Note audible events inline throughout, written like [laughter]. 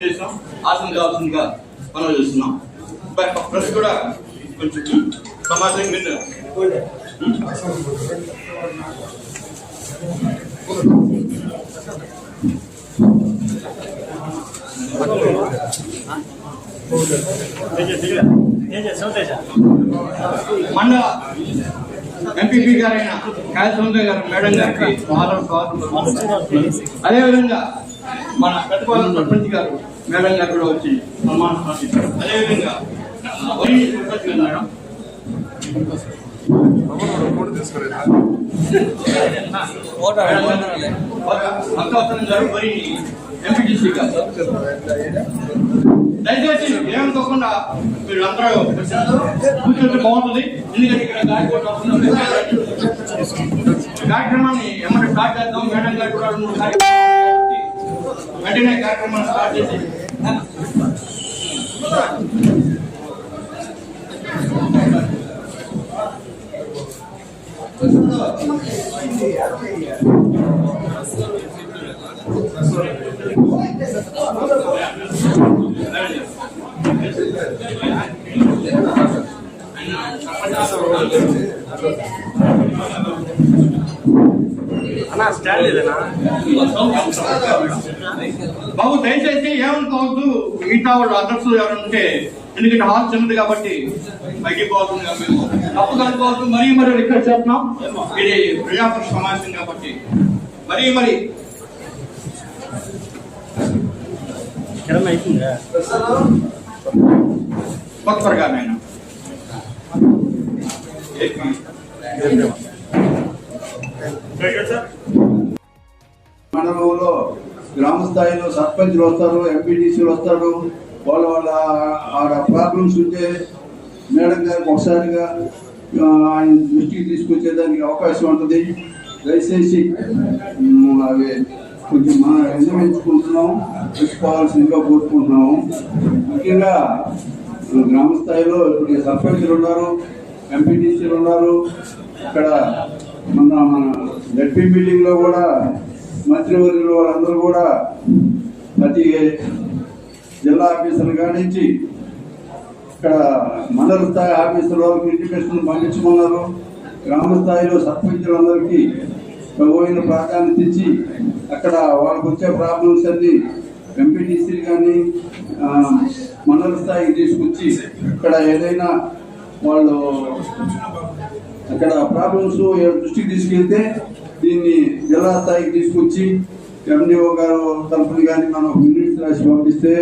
చేసినాం ఆసనం కావాల్సిందిగా మనం చేస్తున్నాం. ప్రెస్ కూడా కొంచెం సమాజం మీద మండల ఎంపీపీ గారైన కాయ సౌందర్య గారు మేడం గారికి స్వాగతం స్వాగతం అదేవిధంగా మన పెద్దపాలెం సర్పంచ్ గారు మేడం గారు కూడా వచ్చి సన్మానం సాధించారు. అదేవిధంగా మేడం. దయచేసి ఏమనుకోకుండా మీరు అందరూ కూర్చుంటే బాగుంటుంది. ఎందుకంటే ఇక్కడ కార్యక్రమాన్ని ఎమ్మటి స్టార్ట్ చేద్దాం. మేడం గారు కూడా వెంటనే కార్యక్రమాన్ని స్టార్ట్ చేసి బాబు దయచేసి ఏమనుకోవద్దు. మిగతా వాళ్ళు అడ్రస్ ఎవరు ఉంటే ఎందుకంటే హాల్ చిన్నది కాబట్టి తగ్గిపోతుంది తప్పు కనుకోవద్దు మరీ మరీ రిక్వెస్ట్ చేస్తున్నాం. ఇది ప్రజాపక్ష సమావేశం కాబట్టి. మరీ మరి. కొత్త త్వరగా నాయన మండలంలో గ్రామ స్థాయిలో సర్పంచ్లు వస్తారు ఎంపీటీసీలు వస్తారు. వాళ్ళ వాళ్ళ ఆడ ప్రాబ్లమ్స్ ఉంటే మేడం గారికి ఒకసారిగా ఆయన దృష్టికి తీసుకొచ్చేదానికి అవకాశం ఉంటుంది. దయచేసి అవి కొంచెం మనం విన్నవించుకుంటున్నాం తీసుకోవాల్సిందిగా కోరుకుంటున్నాము ముఖ్యంగా గ్రామ స్థాయిలో ఇప్పుడు సర్పంచ్లు ఉన్నారు ఎంపీటీసీలు ఉన్నారు. అక్కడ మన మన జడ్పీ మీటింగ్లో కూడా మంత్రివర్యులు వాళ్ళందరూ కూడా ప్రతి జిల్లా ఆఫీసులు కానించి ఇక్కడ మండల స్థాయి ఆఫీసుల వరకు ఇంటిమేషన్ పంపించమన్నారు. గ్రామ స్థాయిలో సర్పంచులందరికీ పోయిన ప్రాధాన్యత ఇచ్చి అక్కడ వాళ్ళకు వచ్చే ప్రాబ్లమ్స్ అన్ని ఎంపీటీసీ కానీ మండల స్థాయికి తీసుకొచ్చి ఇక్కడ ఏదైనా వాళ్ళు అక్కడ ప్రాబ్లమ్స్ దృష్టికి తీసుకెళ్తే దీన్ని జిల్లా స్థాయికి తీసుకొచ్చి ఎండిఓ గారు తరఫున కానీ మనం మినిట్స్ రాసి పంపిస్తే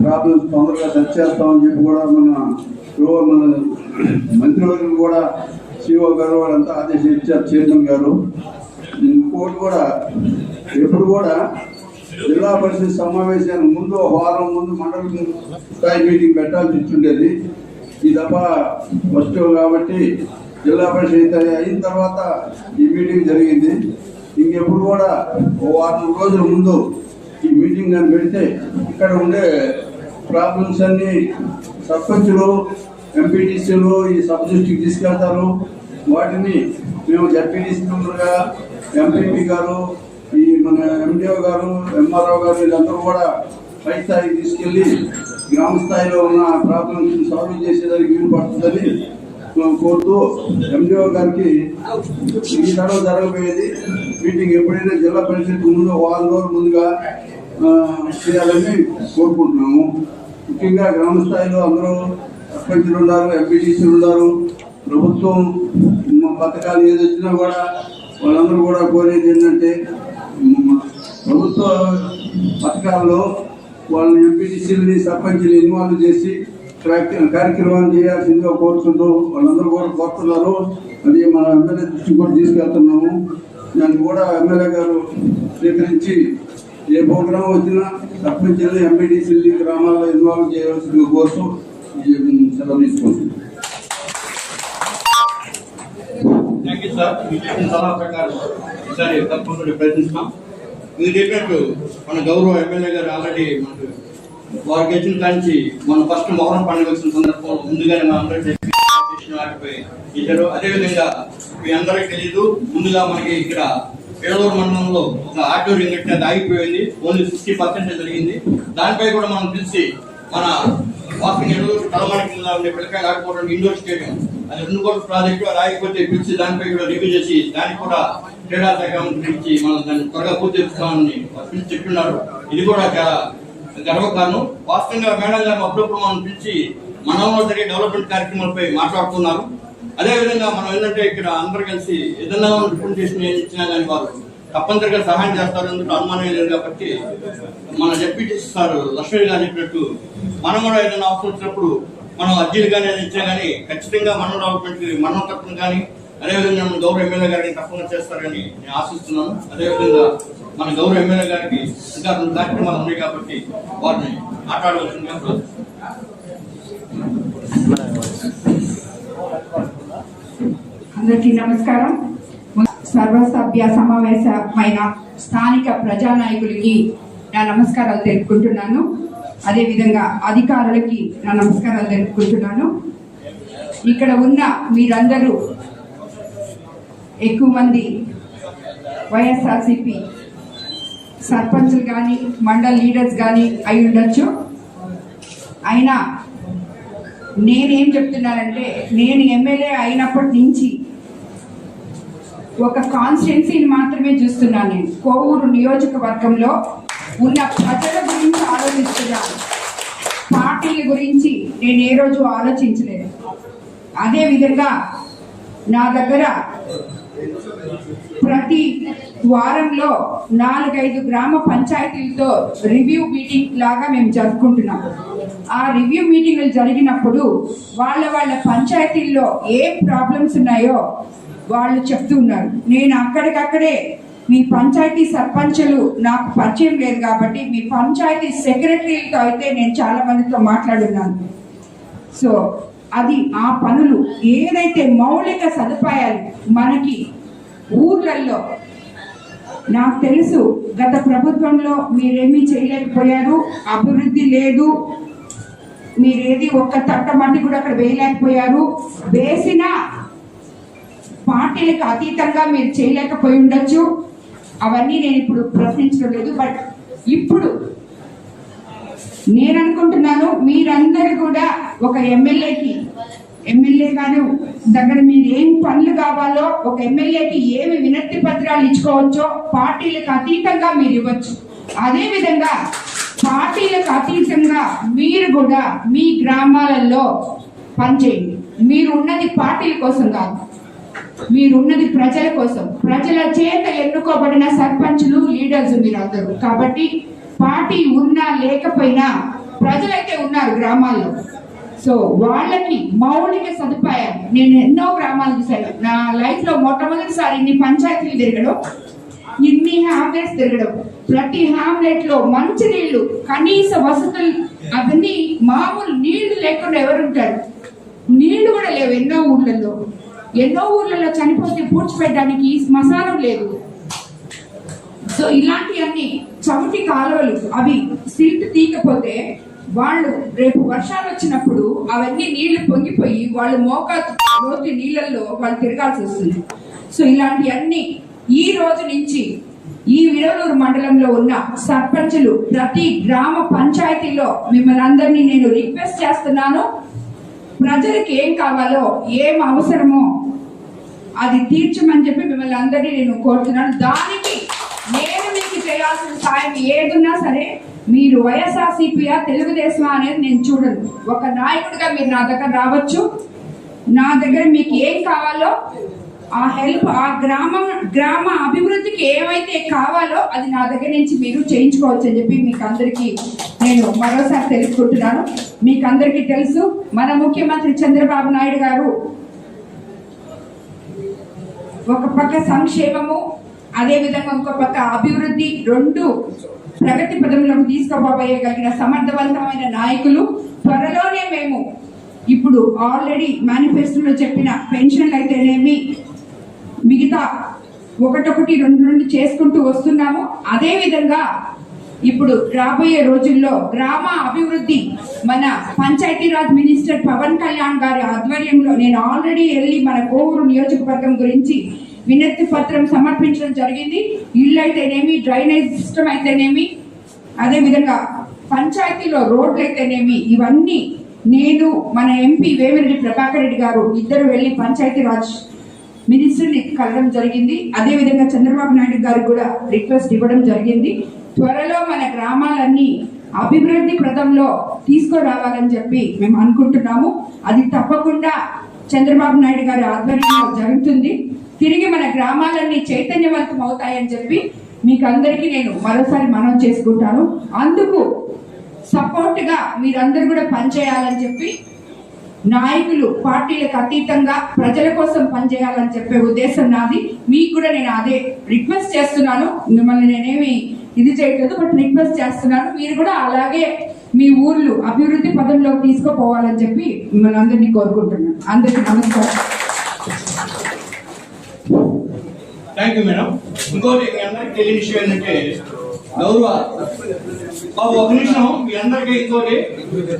ప్రాబ్లమ్స్ తొందరగా సెట్ చేస్తామని చెప్పి కూడా మన మన మంత్రివర్గం కూడా సిఓ గారు వాళ్ళంతా ఆదేశం ఇచ్చారు చైర్మన్ గారు. ఇంకోటి కూడా ఎప్పుడు కూడా జిల్లా పరిషత్ సమావేశానికి ముందు వారం ముందు మండల స్థాయి మీటింగ్ పెట్టాల్సి ఇచ్చుండేది ఈ దఫ ఫస్ట్ కాబట్టి జిల్లా పరిషత్ అయిన తర్వాత ఈ మీటింగ్ జరిగింది. ఇంకెప్పుడు కూడా ఓ వారం రోజుల ముందు ఈ మీటింగ్ అని పెడితే ఇక్కడ ఉండే ప్రాబ్లమ్స్ అన్ని సర్పంచులు ఎంపీటీసీలు ఈ సబ్ డిస్టిక్ తీసుకెళ్తారు. వాటిని మేము జడ్పీటీసీ మెంబర్గా ఎంపీపీ గారు ఈ మన ఎండిఓ గారు ఎంఆర్ఓ గారు వీళ్ళందరూ కూడా పై స్థాయికి తీసుకెళ్ళి గ్రామ స్థాయిలో ఉన్న ప్రాబ్లమ్స్ సాల్వ్ చేసేదానికి వీలు పడుతుందని కోరుతూ ఎండిఓ గారికి ఈ తరం జరగబోయేది. మీటింగ్ ఎప్పుడైనా జిల్లా పరిషత్ ముందు వారం రోజులు ముందుగా చేయాలని కోరుకుంటున్నాము. ముఖ్యంగా గ్రామ స్థాయిలో అందరూ సర్పంచులు ఉన్నారు ఎంపీటీసీలు ఉన్నారు. ప్రభుత్వం పథకాలు ఏది వచ్చినా కూడా వాళ్ళందరూ కూడా కోరేది ఏంటంటే ప్రభుత్వ పథకాల్లో వాళ్ళని ఎంపీటీసీలని సర్పంచ్ని ఇన్వాల్వ్ చేసి కార్యక్రమాలు చేయాల్సిందిగా కోరుతుంటూ వాళ్ళందరూ కూడా కోరుతున్నారు. అది మన ఎమ్మెల్యే దృష్టికి కూడా తీసుకెళ్తున్నాము. దాన్ని కూడా ఎమ్మెల్యే గారు స్వీకరించి ఏ ప్రోగ్రాం వచ్చినా సర్పంచ్ని ఎంపీడీసీ గ్రామాల్లో ఇన్వాల్వ్ చేయవలసిందిగా కోరుతూ సెలవు తీసుకుంటున్నాం. థ్యాంక్ యూ సార్ మీరు చెప్పిన సలహా ప్రకారం ఈసారి తప్పకుండా ప్రయత్నిస్తాం. మీరు చెప్పినట్టు మన గౌరవ ఎమ్మెల్యే గారు ఆల్రెడీ మనకు వారు గెలిచిన కాంచి మన ఫస్ట్ మొహరం పండుగ వచ్చిన సందర్భంలో ముందుగానే మన అందరూ వాటిపై ఇచ్చారు అదేవిధంగా మీ అందరికి తెలీదు ముందుగా మనకి ఇక్కడ ఏలూరు మండలంలో ఒక ఆటో రింగ్ కట్టి ఆగిపోయింది. ఓన్లీ సిక్స్టీ పర్సెంట్ జరిగింది. దానిపై కూడా మనం పిలిచి మన వాకింగ్ ఏలూరు తలమణ కింద ఉండే పిల్లకాయలు ఆడుకోవడానికి ఇండోర్ స్టేడియం అది రెండు కోట్ల ప్రాజెక్టు అది ఆగిపోతే పిలిచి దానిపై కూడా రివ్యూ చేసి దానికి కూడా క్రీడా శాఖ మంత్రి మనం దాన్ని త్వరగా పూర్తి చేస్తామని పిలిచి చెప్తున్నారు ఇది కూడా చాలా గర్వకారణం. వాస్తవంగా మేడం గారు అప్పుడప్పుడు మనం పిలిచి మనంలో జరిగే డెవలప్మెంట్ కార్యక్రమాలపై మాట్లాడుతున్నారు. అదేవిధంగా మనం ఏంటంటే ఇక్కడ అందరు కలిసి ఏదైనా రిప్రజెంటేషన్ ఏది ఇచ్చినా కానీ వారు తప్పనిసరిగా సహాయం చేస్తారు. ఎందుకు అనుమానం లేదు కాబట్టి మన డిప్యూటీ సార్ లక్ష్మీ గారు చెప్పినట్టు మనం కూడా ఏదైనా అవసరం వచ్చినప్పుడు మనం అర్జీలు కానీ ఏదైనా ఇచ్చినా కానీ ఖచ్చితంగా మనం డెవలప్మెంట్ మనం తప్పని కానీ అదేవిధంగా మన గౌరవ ఎమ్మెల్యే గారిని తప్పకుండా చేస్తారని నేను ఆశిస్తున్నాను. అదేవిధంగా మన గౌరవ ఎమ్మెల్యే గారికి ఇంకా రెండు కార్యక్రమాలు ఉన్నాయి కాబట్టి వారిని మాట్లాడవలసిందిగా అందరికీ నమస్కారం. సర్వసభ్య సమావేశమైన స్థానిక ప్రజానాయకులకి నా నమస్కారాలు తెలుపుకుంటున్నాను. అదేవిధంగా అధికారులకి నా నమస్కారాలు తెలుపుకుంటున్నాను. ఇక్కడ ఉన్న మీరందరూ ఎక్కువ మంది వైఎస్ఆర్సిపి సర్పంచ్లు కానీ మండల్ లీడర్స్ కానీ అయి ఉండొచ్చు. అయినా నేనేం చెప్తున్నానంటే నేను ఎమ్మెల్యే అయినప్పటి నుంచి ఒక కాన్స్టిట్యున్సీని మాత్రమే చూస్తున్నాను నేను. కోవూరు నియోజకవర్గంలో ఉన్న ప్రజల గురించి ఆలోచిస్తున్నాను. పార్టీల గురించి నేను ఏ రోజు ఆలోచించలేదు. అదే విధంగా నా దగ్గర ప్రతి వారంలో నాలుగైదు గ్రామ పంచాయతీలతో రివ్యూ మీటింగ్ లాగా మేము జరుపుకుంటున్నాం. ఆ రివ్యూ మీటింగ్లు జరిగినప్పుడు వాళ్ళ వాళ్ళ పంచాయతీల్లో ఏ ప్రాబ్లమ్స్ ఉన్నాయో వాళ్ళు చెప్తూ ఉన్నారు. నేను అక్కడికక్కడే మీ పంచాయతీ సర్పంచులు నాకు పరిచయం లేదు కాబట్టి మీ పంచాయతీ సెక్రటరీలతో అయితే నేను చాలా మందితో మాట్లాడున్నాను. సో అది ఆ పనులు ఏదైతే మౌలిక సదుపాయాలు మనకి ఊర్లలో నాకు తెలుసు గత ప్రభుత్వంలో మీరేమీ చేయలేకపోయారు అభివృద్ధి లేదు మీరేది ఒక్క తట్ట మట్టి కూడా అక్కడ వేయలేకపోయారు వేసిన పార్టీలకు అతీతంగా మీరు చేయలేకపోయి ఉండొచ్చు. అవన్నీ నేను ఇప్పుడు ప్రశ్నించడం లేదు బట్ ఇప్పుడు నేను అనుకుంటున్నాను మీరందరూ కూడా ఒక ఎమ్మెల్యేకి ఎమ్మెల్యేగానే దగ్గర మీరు ఏం పనులు కావాలో ఒక ఎమ్మెల్యేకి ఏమి వినతి పత్రాలు ఇచ్చుకోవచ్చో పార్టీలకు అతీతంగా మీరు ఇవ్వచ్చు. అదే విధంగా పార్టీలకు అతీతంగా మీరు కూడా మీ గ్రామాలలో పనిచేయండి. మీరు ఉన్నది పార్టీల కోసం కాదు. మీరున్నది ప్రజల కోసం. ప్రజల చేత ఎన్నుకోబడిన సర్పంచులు లీడర్స్ మీరు అందరు. కాబట్టి పార్టీ ఉన్నా లేకపోయినా ప్రజలైతే ఉన్నారు గ్రామాల్లో. సో వాళ్ళకి మౌలిక సదుపాయాలు. నేను ఎన్నో గ్రామాలు చూశాను నా లైఫ్లో మొట్టమొదటిసారి ఇన్ని పంచాయతీలు తిరగడం ఇన్ని హామ్లెట్స్ తిరగడం ప్రతి హామ్లెట్లో మంచి నీళ్ళు కనీస వసతులు అవన్నీ మామూలు నీళ్ళు లేకుండా ఎవరుంటారు? నీళ్ళు కూడా లేవు ఎన్నో ఊళ్ళల్లో ఎన్నో ఊళ్ళల్లో చనిపోతే పూడ్చిపెట్టడానికి శ్మశానం లేదు. సో ఇలాంటివన్నీ చవిటి కాలువలు అవి సిల్ట్ తీకపోతే వాళ్ళు రేపు వర్షాలు వచ్చినప్పుడు అవన్నీ నీళ్ళు పొంగిపోయి వాళ్ళు మోక లోతు నీళ్ళల్లో వాళ్ళు తిరగాల్సి వస్తుంది. సో ఇలాంటివన్నీ ఈ రోజు నుంచి ఈ విడవలూరు మండలంలో ఉన్న సర్పంచులు ప్రతి గ్రామ పంచాయతీలో మిమ్మల్ని అందరినీ నేను రిక్వెస్ట్ చేస్తున్నాను. ప్రజలకు ఏం కావాలో ఏం అవసరమో అది తీర్చమని చెప్పి మిమ్మల్ని అందరినీ నేను కోరుతున్నాను. దానికి చేయాల్సిన సాయం ఏదున్నా సరే మీరు వైఎస్ఆర్సీపీయా తెలుగుదేశం అనేది నేను చూడను. ఒక నాయకుడిగా మీరు నా దగ్గర రావచ్చు. నా దగ్గర మీకు ఏం కావాలో ఆ హెల్ప్ ఆ గ్రామం గ్రామ అభివృద్ధికి ఏమైతే కావాలో అది నా దగ్గర నుంచి మీరు చేయించుకోవచ్చు అని చెప్పి మీకు అందరికీ నేను మరోసారి తెలుసుకుంటున్నాను మీకు అందరికీ తెలుసు మన ముఖ్యమంత్రి చంద్రబాబు నాయుడు గారు ఒక పక్క సంక్షేమము అదే విధంగా ఇంకో పక్క అభివృద్ధి రెండు ప్రగతి పదంలోకి కలిగిన సమర్థవంతమైన నాయకులు. త్వరలోనే మేము ఇప్పుడు ఆల్రెడీ మేనిఫెస్టోలో చెప్పిన పెన్షన్లు అయితేనేమి మిగతా ఒకటొకటి రెండు రెండు చేసుకుంటూ వస్తున్నాము. అదే విధంగా ఇప్పుడు రాబోయే రోజుల్లో గ్రామ అభివృద్ధి మన పంచాయతీరాజ్ మినిస్టర్ పవన్ కళ్యాణ్ గారి ఆధ్వర్యంలో నేను ఆల్రెడీ వెళ్ళి మన కోవూరు నియోజకవర్గం గురించి వినతి పత్రం సమర్పించడం జరిగింది. ఇల్లు అయితేనేమి డ్రైనేజ్ సిస్టమ్ అయితేనేమి అదే విధంగా పంచాయతీలో రోడ్లు అయితేనేమి ఇవన్నీ నేను మన ఎంపీ వేమిరెడ్డి ప్రభాకర్ రెడ్డి గారు ఇద్దరు వెళ్ళి పంచాయతీ రాజ్ మినిస్టర్ని కలడం జరిగింది. అదే విధంగా చంద్రబాబు నాయుడు గారికి కూడా రిక్వెస్ట్ ఇవ్వడం జరిగింది. త్వరలో మన గ్రామాలన్నీ అభివృద్ధి ప్రదంలో తీసుకురావాలని చెప్పి మేము అనుకుంటున్నాము. అది తప్పకుండా చంద్రబాబు నాయుడు గారి ఆధ్వర్యంలో జరుగుతుంది. తిరిగి మన గ్రామాలన్నీ చైతన్యవంతం అవుతాయని చెప్పి మీకు అందరికీ నేను మరోసారి మనం చేసుకుంటాను. అందుకు సపోర్ట్గా మీరందరూ కూడా పనిచేయాలని చెప్పి నాయకులు పార్టీలకు అతీతంగా ప్రజల కోసం పనిచేయాలని చెప్పే ఉద్దేశం నాది. మీకు కూడా నేను అదే రిక్వెస్ట్ చేస్తున్నాను. మిమ్మల్ని నేనేమి ఇది చేయట్లేదు బట్ రిక్వెస్ట్ చేస్తున్నాను. మీరు కూడా అలాగే మీ ఊర్లు అభివృద్ధి పదంలోకి తీసుకుపోవాలని చెప్పి మిమ్మల్ని అందరినీ కోరుకుంటున్నాను. అందరికీ నమస్కారం. థ్యాంక్ యూ మేడం ఇంకోటి మీ అందరికి తెలియని విషయం ఏంటంటే గౌరవ బాబు ఒక నిమిషం మీ అందరికీ ఇంకోటి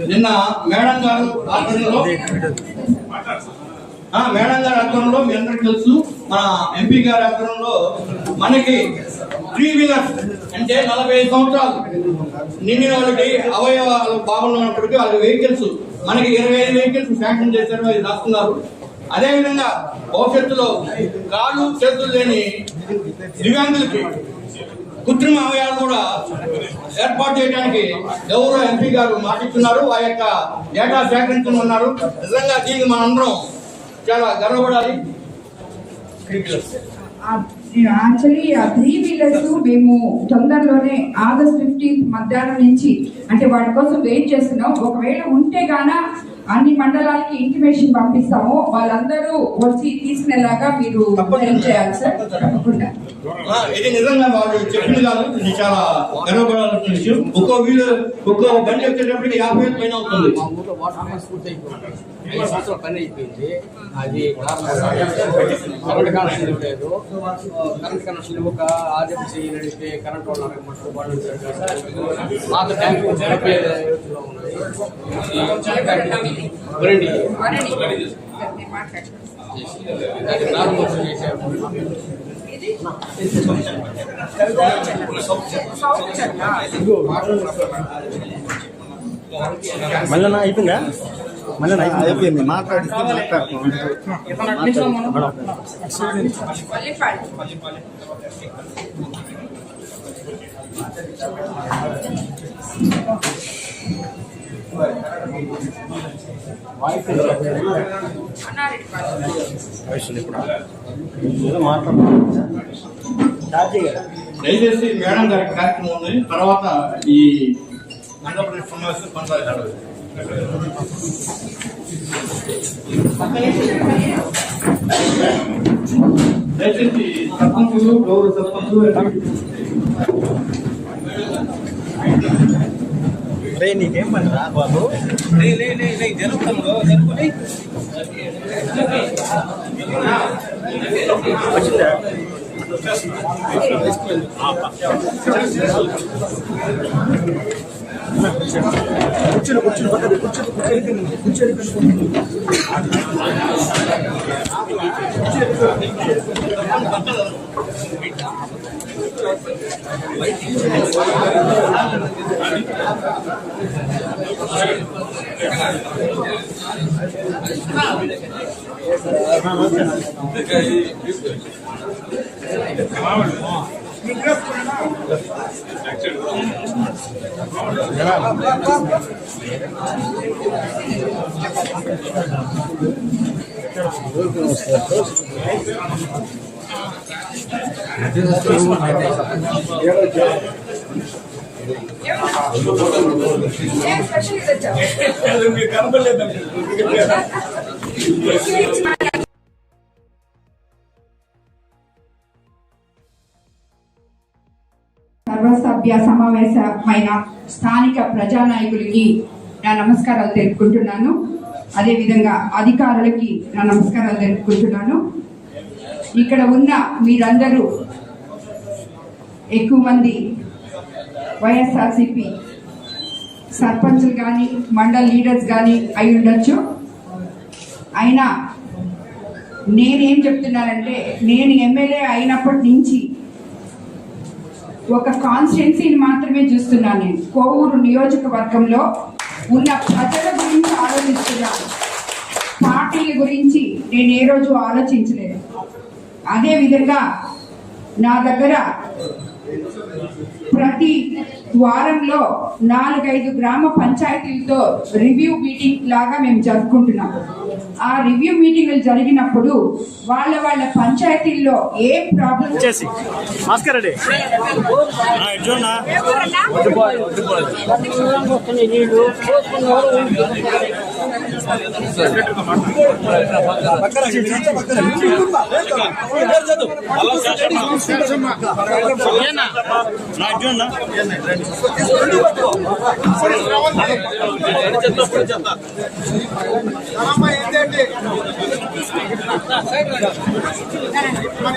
నిన్న మేడం గారు ఆధ్వర్యంలో మేడం గారి ఆధ్వర్యంలో మీ అందరికి తెలుసు మన ఎంపీ గారి ఆధ్వర్యంలో మనకి త్రీ వీలర్స్ అంటే నలభై ఐదు సంవత్సరాలు నిండిన వాళ్ళకి అవయవాలు బాగున్నప్పటికీ వాళ్ళ వెహికల్స్ మనకి ఇరవై ఐదు వెహికల్స్ శాంక్షన్ చేశారు అది రాస్తున్నారు. అదేవిధంగా భవిష్యత్తులో కాళ్ళు చేతులు లేని దివ్యాంగులకి కృత్రిమ అవయాలు కూడా ఏర్పాటు చేయడానికి ఎవరో ఎంపీ గారు మాటిస్తున్నారు. ఆ యొక్క డేటా సేకరించనున్నారు నిజంగా దీనికి మనందరం చాలా గర్వపడాలి. యాక్చువల్లీ ఆ త్రీ వీలర్స్ మేము తొందరలోనే ఆగస్ట్ ఫిఫ్టీన్త్ మధ్యాహ్నం నుంచి అంటే వాటి కోసం వెయిట్ చేస్తున్నాం. ఒకవేళ ఉంటే గానా అన్ని మండలాలకి ఇంటిమేషన్ పంపిస్తాము. వాళ్ళందరూ వచ్చి తీసుకునేలాగా మీరు హెల్ప్ చేయాలి సార్. తప్పకుండా. ఆ, ఇది నిజంగా వాళ్ళు చెప్పింది కాదు ఇది చాలా గర్వపడాల్సిన విషయం ఒక్కో వీలు ఒక్కో బండి వచ్చేటప్పటికి యాభై వేలు పైన అవుతుంది. మా ఊర్లో వాటర్ ట్యాంక్ పూర్తి అయిపోయింది ఐదు సంవత్సరాల పని అయిపోయింది అది కరెంట్ కనెక్షన్ ఇవ్వలేదు కరెంట్ కనెక్షన్ కరెంట్ వాళ్ళు అడగమంటారు వాళ్ళు ఇచ్చారు. పాత ట్యాంక్ వరండి. మళ్ళీ అయిపోయిందా? మళ్ళీ అయిపోయింది? మాట్లాడిస్తే మల్లిపాడు. దయచేసి మేడం గారి కార్యక్రమం ఉంది. తర్వాత ఈ ఆంధ్రప్రదేశ్ సమావేశం కొనసాగుతాడు దయచేసి సర్పంచులు గౌరవ సర్పంచులు రే నీకేం పని రా బాబు వచ్చిందా? కూర్చొని కూర్చొని పక్కన కూర్చొని కూర్చొని కూర్చొని ఏం స్పెషల్ [laughs] [laughs] సర్వసభ్య సమావేశమైన స్థానిక ప్రజానాయకులకి నా నమస్కారాలు తెలుపుకుంటున్నాను. అదేవిధంగా అధికారులకి నా నమస్కారాలు తెలుపుకుంటున్నాను. ఇక్కడ ఉన్న మీరందరూ ఎక్కువ మంది వైఎస్ఆర్సిపి సర్పంచ్లు కానీ మండల్ లీడర్స్ కానీ అయి ఉండొచ్చు. అయినా నేనేం చెప్తున్నానంటే నేను ఎమ్మెల్యే అయినప్పటి నుంచి ఒక కాన్స్టిట్యున్సీని మాత్రమే చూస్తున్నాను నేను. కోవూరు నియోజకవర్గంలో ఉన్న ప్రజల గురించి ఆలోచిస్తున్నాను. పార్టీల గురించి నేను ఏ రోజు ఆలోచించలేదు. అదే విధంగా నా దగ్గర ప్రతి వారంలో నాలుగైదు గ్రామ పంచాయతీలతో రివ్యూ మీటింగ్ లాగా మేము జరుపుకుంటున్నాం ఆ రివ్యూ మీటింగ్లు జరిగినప్పుడు వాళ్ళ వాళ్ళ పంచాయతీల్లో ఏ ప్రాబ్లం చేసి. భాస్కర్ రెడ్డి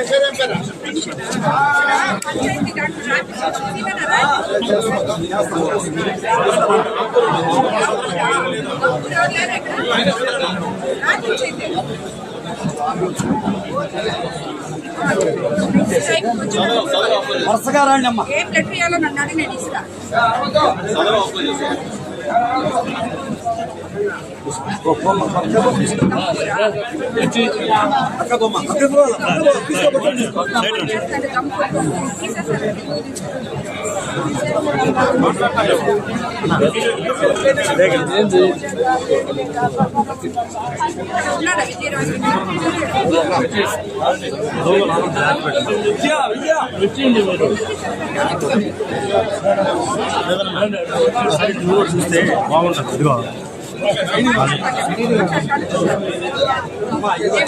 చూడనా చూడనా వరుసగా రండి అమ్మా ఏం లెటర్ ఇవ్వాలో నన్ను అడిగి నేను ఇస్తా. అక్క బొమ్మ అక్క చేస్తాను చూస్తే బాగుంటుంది ఇదిగో. ఏం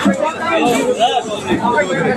మాట్లాడతాను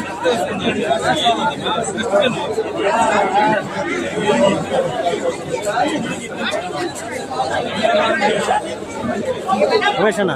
అక్క సైడ్ తీసుకుని సైడ్ సైడ్ సైడ్ సురేష్ బండిది ఏంటన్నా ఇది రమేష్ అన్న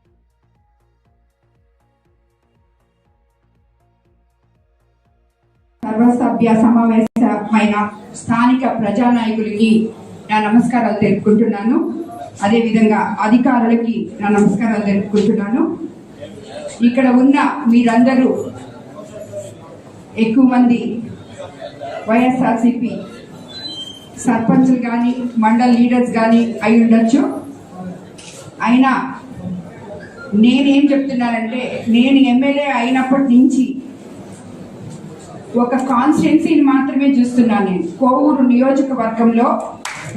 సభ్య సమావేశమైన స్థానిక ప్రజానాయకులకి నా నమస్కారాలు తెలుపుకుంటున్నాను. అదేవిధంగా అధికారులకి నా నమస్కారాలు తెలుపుకుంటున్నాను. ఇక్కడ ఉన్న మీరందరూ ఎక్కువ మంది వైఎస్ఆర్సిపి సర్పంచ్లు కానీ మండల్ లీడర్స్ కానీ అయి ఉండొచ్చు. అయినా నేనేం చెప్తున్నానంటే నేను ఎమ్మెల్యే అయినప్పటి నుంచి ఒక కాన్స్టిట్యున్సీని మాత్రమే చూస్తున్నాను నేను. కోవూరు నియోజకవర్గంలో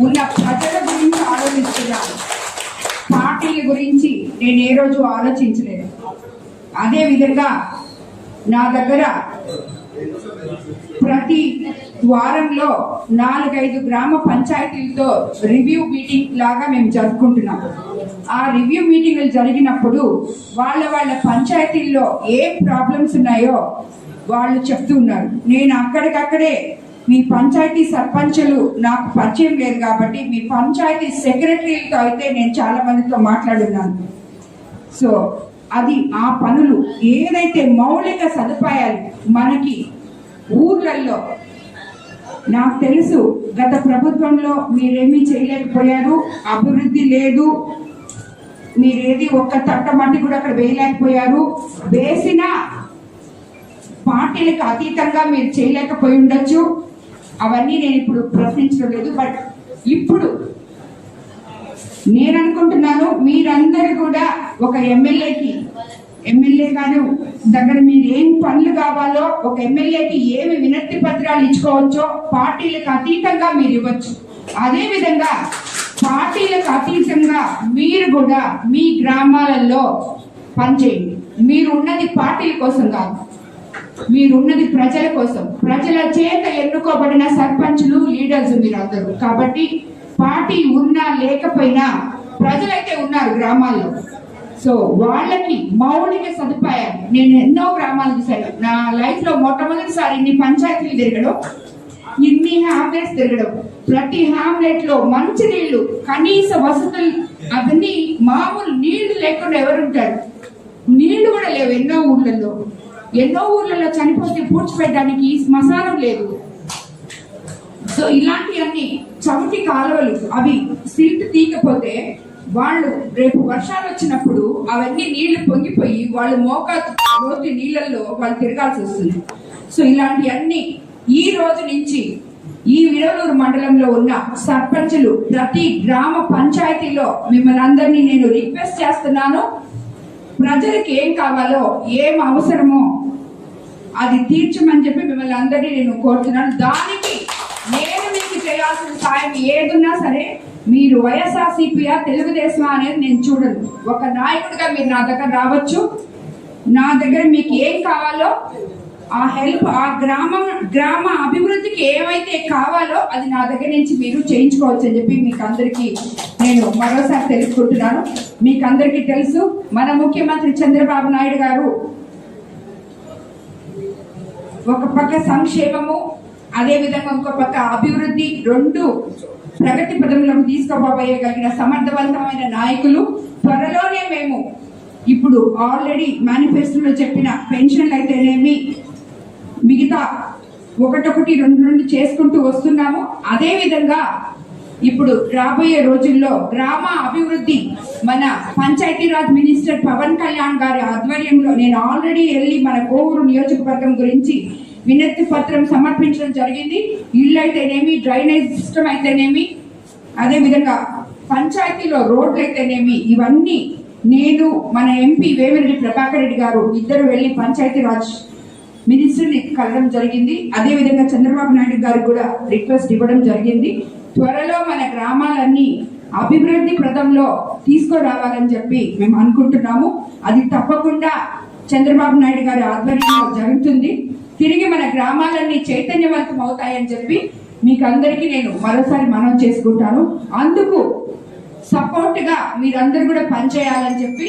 ఉన్న ప్రజల గురించి ఆలోచిస్తున్నాను. పార్టీల గురించి నేను ఏ రోజు ఆలోచించలేదు. అదేవిధంగా నా దగ్గర ప్రతి వారంలో నాలుగైదు గ్రామ పంచాయతీలతో రివ్యూ మీటింగ్ లాగా మేము జరుపుకుంటున్నాం. ఆ రివ్యూ మీటింగ్లు జరిగినప్పుడు వాళ్ళ వాళ్ళ పంచాయతీల్లో ఏం ప్రాబ్లమ్స్ ఉన్నాయో వాళ్ళు చెప్తున్నారు. నేను అక్కడికక్కడే మీ పంచాయతీ సర్పంచులు నాకు పరిచయం లేదు కాబట్టి మీ పంచాయతీ సెక్రటరీలతో అయితే నేను చాలా మందితో మాట్లాడున్నాను. సో అది ఆ పనులు ఏదైతే మౌలిక సదుపాయాలు మనకి ఊర్లలో నాకు తెలుసు గత ప్రభుత్వంలో మీరేమీ చేయలేకపోయారు అభివృద్ధి లేదు మీరేది ఒక్క తట్ట మట్టి కూడా అక్కడ వేయలేకపోయారు వేసిన పార్టీలకు అతీతంగా మీరు చేయలేకపోయి ఉండొచ్చు. అవన్నీ నేను ఇప్పుడు ప్రశ్నించడం లేదు. బట్ ఇప్పుడు నేను అనుకుంటున్నాను మీరందరూ కూడా ఒక ఎమ్మెల్యేకి ఎమ్మెల్యే గారు దగ్గర మీరు ఏం పనులు కావాలో ఒక ఎమ్మెల్యేకి ఏమి వినతి పత్రాలు ఇచ్చుకోవచ్చో పార్టీలకు అతీతంగా మీరు ఇవ్వచ్చు. అదే విధంగా పార్టీలకు అతీతంగా మీరు కూడా మీ గ్రామాలలో పనిచేయండి. మీరు ఉన్నది పార్టీల కోసం కాదు. మీరున్నది ప్రజల కోసం. ప్రజల చేత ఎన్నుకోబడిన సర్పంచులు లీడర్స్ మీరందరూ కాబట్టి పార్టీ ఉన్నా లేకపోయినా ప్రజలైతే ఉన్నారు గ్రామాల్లో. సో వాళ్ళకి మౌలిక సదుపాయాలు. నేను ఎన్నో గ్రామాలు చూశాను. నా లైఫ్లో మొట్టమొదటిసారి ఇన్ని పంచాయతీలు తిరగడం ఇన్ని హామ్లెట్స్ తిరగడం ప్రతి హామ్లెట్లో మంచి నీళ్ళు కనీస వసతులు అవన్నీ మామూలు నీళ్ళు లేకుండా ఎవరుంటారు? నీళ్ళు కూడా లేవు ఎన్నో ఊళ్ళల్లో ఎన్నో ఊర్లలో చనిపోతే పూడ్చిపెట్టడానికి శ్మశానం లేదు. సో ఇలాంటివన్నీ చవిటి కాలువలు అవి సిల్ట్ తీయకపోతే వాళ్ళు రేపు వర్షాలు వచ్చినప్పుడు అవన్నీ నీళ్ళు పొంగిపోయి వాళ్ళు మోకా లోతు నీళ్ళల్లో వాళ్ళు తిరగాల్సి వస్తుంది. సో ఇలాంటివన్నీ ఈ రోజు నుంచి ఈ విడవలూరు మండలంలో ఉన్న సర్పంచులు ప్రతి గ్రామ పంచాయతీలో మిమ్మల్ని అందరినీ నేను రిక్వెస్ట్ చేస్తున్నాను. ప్రజలకు ఏం కావాలో ఏం అవసరమో అది తీర్చమని చెప్పి మిమ్మల్ని అందరినీ నేను కోరుతున్నాను. దానికి నేను మీకు చేయాల్సిన సాయం ఏదున్నా సరే మీరు వైఎస్ఆర్సీపీయా తెలుగుదేశం అనేది నేను చూడను. ఒక నాయకుడిగా మీరు నా దగ్గర రావచ్చు. నా దగ్గర మీకు ఏం కావాలో ఆ హెల్ప్ ఆ గ్రామం గ్రామ అభివృద్ధికి ఏమైతే కావాలో అది నా దగ్గర నుంచి మీరు చేయించుకోవచ్చు అని చెప్పి మీకు అందరికీ నేను మరోసారి తెలుసుకుంటున్నాను. మీకు అందరికీ తెలుసు మన ముఖ్యమంత్రి చంద్రబాబు నాయుడు గారు ఒక పక్క సంక్షేమము అదేవిధంగా ఒక ఇంకో పక్క అభివృద్ధి రెండు ప్రగతి పదంలోకి తీసుకోబోయగలిగిన సమర్థవంతమైన నాయకులు. త్వరలోనే మేము ఇప్పుడు ఆల్రెడీ మేనిఫెస్టోలో చెప్పిన పెన్షన్లు అయితేనేమి మిగతా ఒకటొకటి రెండు రెండు చేసుకుంటూ వస్తున్నాము. అదే విధంగా ఇప్పుడు రాబోయే రోజుల్లో గ్రామ అభివృద్ధి మన పంచాయతీరాజ్ మినిస్టర్ పవన్ కళ్యాణ్ గారి ఆధ్వర్యంలో నేను ఆల్రెడీ వెళ్ళి మన కోవూరు నియోజకవర్గం గురించి వినతి పత్రం సమర్పించడం జరిగింది. ఇల్లు అయితేనేమి డ్రైనేజ్ సిస్టమ్ అయితేనేమి అదే విధంగా పంచాయతీలో రోడ్లు అయితేనేమి ఇవన్నీ నేను మన ఎంపీ వేమిరెడ్డి ప్రభాకర్ రెడ్డి గారు ఇద్దరు వెళ్ళి పంచాయతీరాజ్ మినిస్టర్ని కలవడం జరిగింది. అదే విధంగా చంద్రబాబు నాయుడు గారికి కూడా రిక్వెస్ట్ ఇవ్వడం జరిగింది. త్వరలో మన గ్రామాలన్నీ అభివృద్ధి ప్రదంలో తీసుకురావాలని చెప్పి మేము అనుకుంటున్నాము. అది తప్పకుండా చంద్రబాబు నాయుడు గారి ఆధ్వర్యంలో జరుగుతుంది. తిరిగి మన గ్రామాలన్నీ చైతన్యవంతం అవుతాయని చెప్పి మీకు అందరికీ నేను మరోసారి మనం చేసుకుంటాను. అందుకు సపోర్ట్గా మీరందరూ కూడా పనిచేయాలని చెప్పి